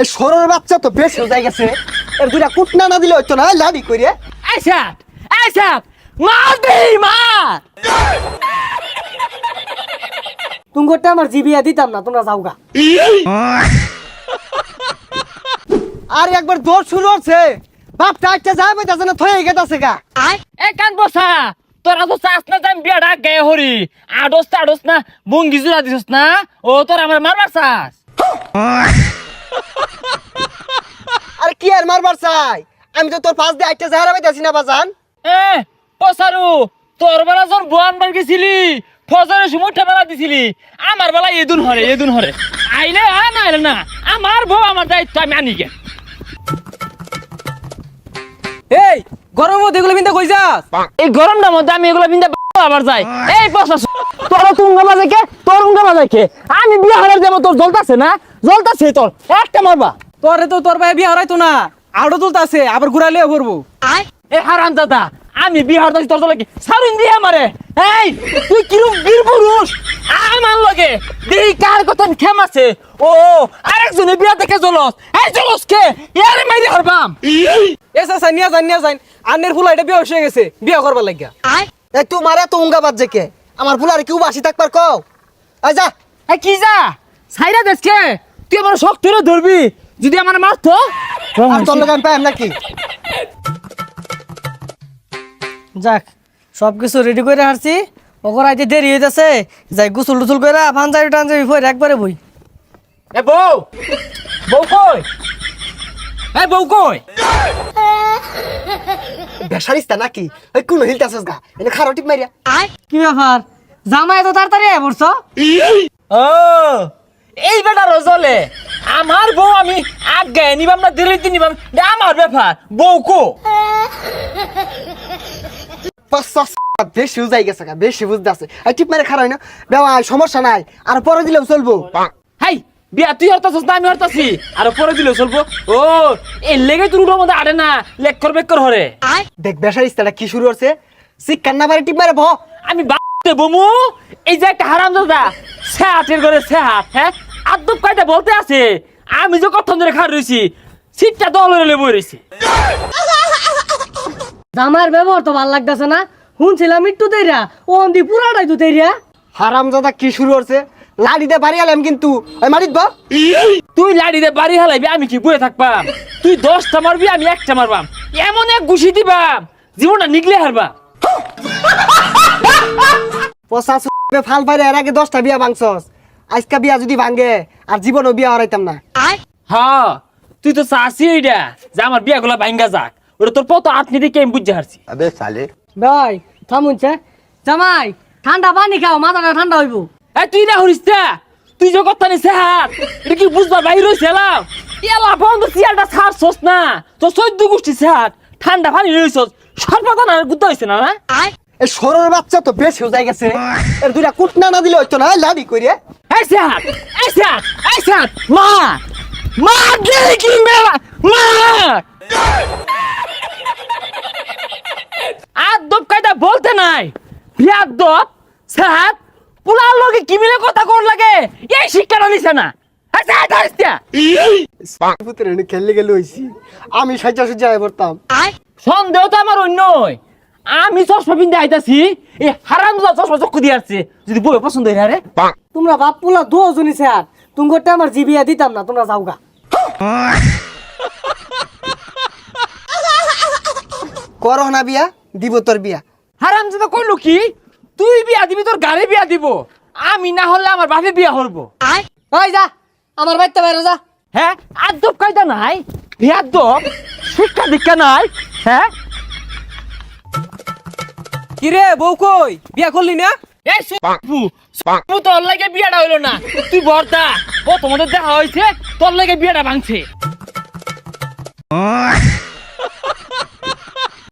এই সরর বাচ্চা তো বেশ হয়ে গেছে। এর দুইটা কুটনা না দিলে হইতো না লাড়ি কইরে। আইসাত আইসাত মার দে মার। তুঙ্গরটা আমার জিবিয়া দিতাম না তোমরা যাওগা আর একবার দৌড় শুরু হচ্ছে। বাপটা একটা যায় পাইতাছে না থয়ে গেতাছে গা। এ কান বসা তোরা তো চাস না যাম বিয়াটা গায়ে হরি। আডস টাডস না বঙ্গি জুড়া দিছস না? ও তোর আমার মারবার চাস? আর কি আর মারবার চাই? আমি তো তোর পাশ দিয়ে একটা যায় পাইতাছি না বাজান। এ পসারু তোর বেলা যখন বোয়ান বার গেছিলি ফজরের সময় ঠেলা দিছিলি আমার বেলা এদুন হরে এদুন হরে। আইলে আ না আইলে না আমার বউ আমার দায়িত্ব আমি আনি গে। এই গরম মধ্যে এগুলো বিন্দা কই যাস? এই গরমটার মধ্যে আমি এগুলো বিন্দা আবার যাই। এই পসা তোর তুঙ্গা বাজে কে তোর উঙ্গা বাজে কে আমি বিয়ে হারার যেমন তোর জ্বলতাছে না জ্বলতাছে তোর একটা মারবা। তোরে তো তোর ভাই বিয়ে হরাইতো না আড়ো তুলতে আছে আবার ঘুরাইলে করব এ হারাম দাদা আমি বিহার দাসি তোর লাগে সারুন দিয়ে আমারে? এই তুই কিরম বীর পুরুষ? আমার লগে। দেই কার কথা খেম আছে। ও আরেকজনে বিয়া দেখে জলস এই জলস কে? ইয়ারে মাইরি হারবাম। এ চাচা নিয়া যান নিয়া যান। আন্নের ফুলা এটা বিয়ে হয়ে গেছে বিয়ে করবার লাগিয়া। এই তুই মারা তো উঙ্গা বাজছে কে? আমার ফুলারে কেউ বাসি থাকবার কও। এই যা। এই কি যা? সাইরা দেশকে তুই আমার শখ ধরে ধরবি? যদি আমার মারতো আর তোর লোক আমি নাকি? যাক সব কিছু রেডি করে হারছি ওকর আইতে দেরি হইতাছে। যাই গুসল টুসুল করে পাঞ্জাবি টাঞ্জাবি ফের একবারে বই। এ বউ! বউ কই? এ বউ কই? বেসারিস্তা নাকি? ওই কোন হিলতাছস গা? এনে খারো টিপ মারিয়া। কি ব্যাপার? জামাই তো তাড়াতাড়ি আয় পড়ছ? ও! এই বেটা রজলে আমার বউ আমি আগে নিবাম না দিল্লিতে নিবাম আমার ব্যাপার বউ কো? বেশি গেছে বেশি বুঝতে আছে। এই টিপ মারে খারাই না বেওয়া সমস্যা নাই আর পরে দিলেও চলবো। হাই বিয়া তুই হরতাছিস না আমি হরতাছি আর পরে দিলে চলবো। ও এই লেগে তোর উঠোর মধ্যে আড়ে না লেক্কর বেক্কর হরে। দেখ বেসারিস্তাটা কি শুরু হচ্ছে শিক্ষার না পারে টিপ মারে ভ আমি বাড়তে বমু এই যে একটা হারাম দাদা সেহাটের ঘরে সেহাট হ্যাঁ? আদব কায়দা বলতে আছে আমি যে কত ধরে খার রয়েছি সিটটা দল হলে বই রয়েছি ব্যবহার তো ভালো লাগতেছে না। শুনছিলাম একটু দেরিয়া ও অন্দি পুরাটাই তো দেরিয়া। হারাম দাদা কি শুরু হচ্ছে? লাড়িতে বাড়ি আলাম কিন্তু ওই মারিত বা? তুই লাড়িতে বাড়ি হালাইবি আমি কি বয়ে থাকবাম? তুই দশটা মারবি আমি একটা মারবাম। এমন এক ঘুষি দিবাম জীবনটা নিগলে হারবা। পচাশ ফাল পাইরে এর আগে দশটা বিয়া ভাঙছস। আজকা বিয়া যদি ভাঙে আর জীবনও বিয়া হারাইতাম না। হ্যাঁ তুই তো চাষি এইটা যে আমার বিয়াগুলা ভাঙ্গা যাক। ওটা তোর পত আট নিতে কেম বুঝে হারছি আবে সালে। ভাই থামুনছে জামাই ঠান্ডা পানি খাও মাথাটা ঠান্ডা হইব। এ তুই না হরিস তুই যে কথা নিছে হাত। এটা কি বুঝবার বাইর হইছিলাম এলা? বন্ধ সার ছাড়ছস না। তো চৈদ্দ গোষ্ঠী ছাড় ঠান্ডা পানি রইছস সর্বদান আর গুদ্ধ হইছে না না? এই সরের বাচ্চা তো বেশ হয়ে গেছে এর দুইটা কুটনা না দিলে হইতো না লাড়ি কইরে। এই সাত এই সাত এই সাত মা মা গেলে কি মেলা মা আদব কায়দা বলতে নাই বিয়াদব সাত পুলার লগে কি মিলে কথা কোন লাগে এই শিক্ষাটা নিছে না আমি সাজা সাজা পড়তাম সন্দেহ তো আমার অন্যই আমি চশমা পিনতে আইতাছি এই হারাম চশমা চক্ষু দিয়ে আসছে। যদি বই পছন্দ হই না রে তোমরা বাপ পোলা দুজনই স্যার তুঙ্গরটা আমার জিবিয়া দিতাম না তোমরা যাওগা করো না বিয়া দিব তোর বিয়া। হারাম যেটা কইলো কি? তুই বিয়া দিবি তোর গাড়ি বিয়া দিব। আমি না হলে আমার বাপে বিয়া করব। ওই যা আমার বাড়িতে বাইরে যা। হ্যাঁ আদব কায়দা নাই বিয়াদব শিক্ষা দীক্ষা নাই হ্যাঁ? কিরে বউ কই? বিয়া করলি না? এই সুপু সুপু তোর লাগে বিয়াটা হইল না। তুই বর্তা। ও তোমাদের দেখা হয়েছে তোর লাগে বিয়াটা ভাঙছে।